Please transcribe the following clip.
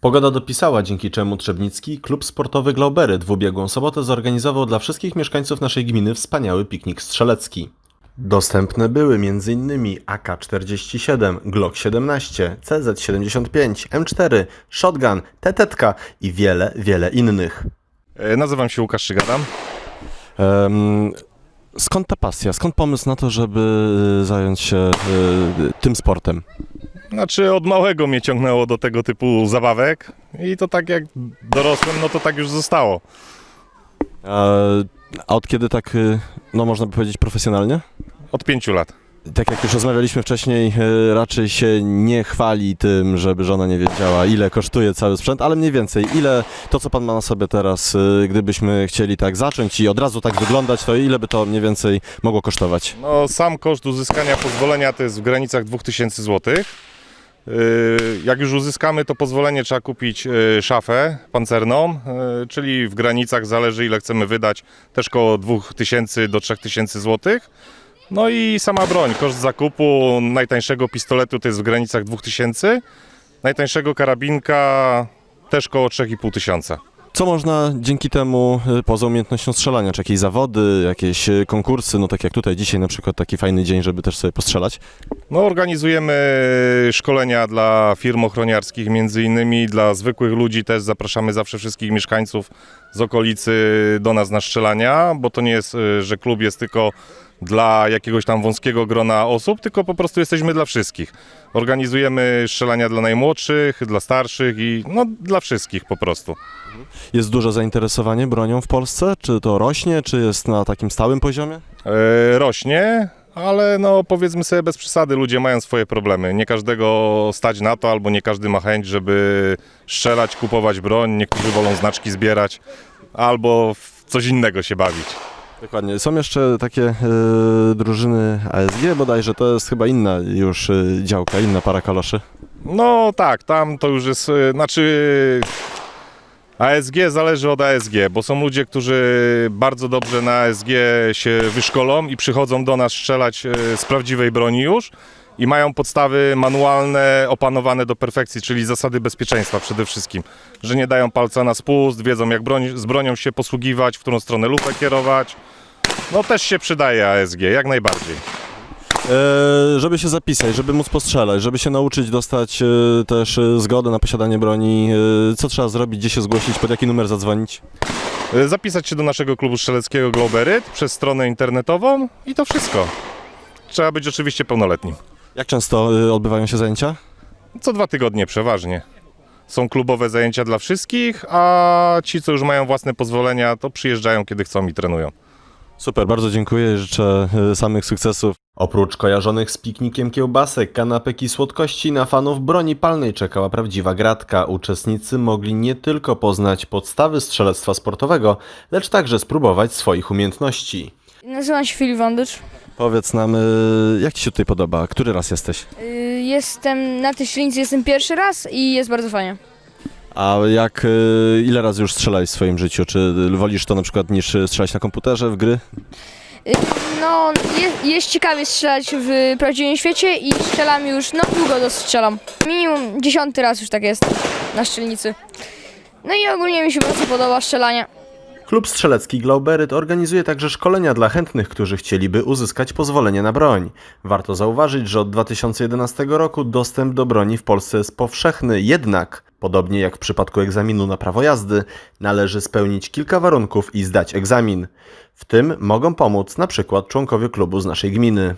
Pogoda dopisała, dzięki czemu Trzebnicki Klub Sportowy Glaubery w ubiegłą sobotę zorganizował dla wszystkich mieszkańców naszej gminy wspaniały piknik strzelecki. Dostępne były m.in. AK-47, Glock 17, CZ-75, M4, Shotgun, Tetetka i wiele, wiele innych. E, Nazywam się Łukasz Szygadam. Em, skąd ta pasja? Skąd pomysł na to, żeby zająć się y, tym sportem? Znaczy od małego mnie ciągnęło do tego typu zabawek i to tak jak dorosłem, no to tak już zostało. A, a od kiedy tak, y, no można by powiedzieć, profesjonalnie? Od pięciu lat. Tak jak już rozmawialiśmy wcześniej, y, raczej się nie chwali tym, żeby żona nie wiedziała, ile kosztuje cały sprzęt, ale mniej więcej, ile to, co pan ma na sobie teraz, y, gdybyśmy chcieli tak zacząć i od razu tak wyglądać, to ile by to mniej więcej mogło kosztować? No sam koszt uzyskania pozwolenia to jest w granicach 2000 zł. Yy, Jak już uzyskamy to pozwolenie, trzeba kupić yy, szafę pancerną, yy, czyli w granicach zależy ile chcemy wydać, też koło 2000 do 3000 zł. No i sama broń, koszt zakupu najtańszego pistoletu to jest w granicach 2000, najtańszego karabinka też koło 3500. Co można dzięki temu, y, poza umiejętnością strzelania, czy jakieś zawody, jakieś y, konkursy, no tak jak tutaj dzisiaj na przykład taki fajny dzień, żeby też sobie postrzelać? No, organizujemy szkolenia dla firm ochroniarskich, między innymi dla zwykłych ludzi też zapraszamy zawsze wszystkich mieszkańców z okolicy do nas na strzelania, bo to nie jest, że klub jest tylko dla jakiegoś tam wąskiego grona osób, tylko po prostu jesteśmy dla wszystkich. Organizujemy strzelania dla najmłodszych, dla starszych i no dla wszystkich po prostu. Jest duże zainteresowanie bronią w Polsce? Czy to rośnie, czy jest na takim stałym poziomie? E, rośnie, ale no powiedzmy sobie bez przesady, ludzie mają swoje problemy. Nie każdego stać na to, albo nie każdy ma chęć, żeby strzelać, kupować broń. Niektórzy wolą znaczki zbierać, albo w coś innego się bawić. Dokładnie. Są jeszcze takie y, drużyny ASG, bodajże to jest chyba inna już y, działka, inna para kaloszy. No tak, tam to już jest, e, znaczy ASG zależy od ASG, bo są ludzie, którzy bardzo dobrze na ASG się wyszkolą i przychodzą do nas strzelać z prawdziwej broni już i mają podstawy manualne opanowane do perfekcji, czyli zasady bezpieczeństwa przede wszystkim, że nie dają palca na spust, wiedzą jak broń, z bronią się posługiwać, w którą stronę lupę kierować. No też się przydaje ASG, jak najbardziej. E, żeby się zapisać, żeby móc postrzelać, żeby się nauczyć dostać e, też e, zgodę na posiadanie broni, e, co trzeba zrobić, gdzie się zgłosić, pod jaki numer zadzwonić? E, Zapisać się do naszego klubu strzeleckiego Globeryt przez stronę internetową i to wszystko. Trzeba być oczywiście pełnoletnim. Jak często e, odbywają się zajęcia? Co dwa tygodnie przeważnie. Są klubowe zajęcia dla wszystkich, a ci, co już mają własne pozwolenia, to przyjeżdżają kiedy chcą i trenują. Super, bardzo dziękuję i życzę e, samych sukcesów. Oprócz kojarzonych z piknikiem kiełbasek, kanapek i słodkości, na fanów broni palnej czekała prawdziwa gratka. Uczestnicy mogli nie tylko poznać podstawy strzelectwa sportowego, lecz także spróbować swoich umiejętności. Nazywam się Filip Wandycz. Powiedz nam, e, jak Ci się tutaj podoba? Który raz jesteś? Y, Jestem na tej średnicy, jestem pierwszy raz i jest bardzo fajnie. A jak, e, ile razy już strzelałeś w swoim życiu? Czy wolisz to na przykład niż strzelać na komputerze w gry? Y, No, je, jest ciekawie strzelać w prawdziwym świecie i strzelam już, no długo to strzelam. Minimum dziesiąty raz już tak jest na strzelnicy. No i ogólnie mi się bardzo podoba strzelanie. Klub Strzelecki Glauberyt organizuje także szkolenia dla chętnych, którzy chcieliby uzyskać pozwolenie na broń. Warto zauważyć, że od 2011 roku dostęp do broni w Polsce jest powszechny, jednak, podobnie jak w przypadku egzaminu na prawo jazdy, należy spełnić kilka warunków i zdać egzamin. W tym mogą pomóc na przykład członkowie klubu z naszej gminy.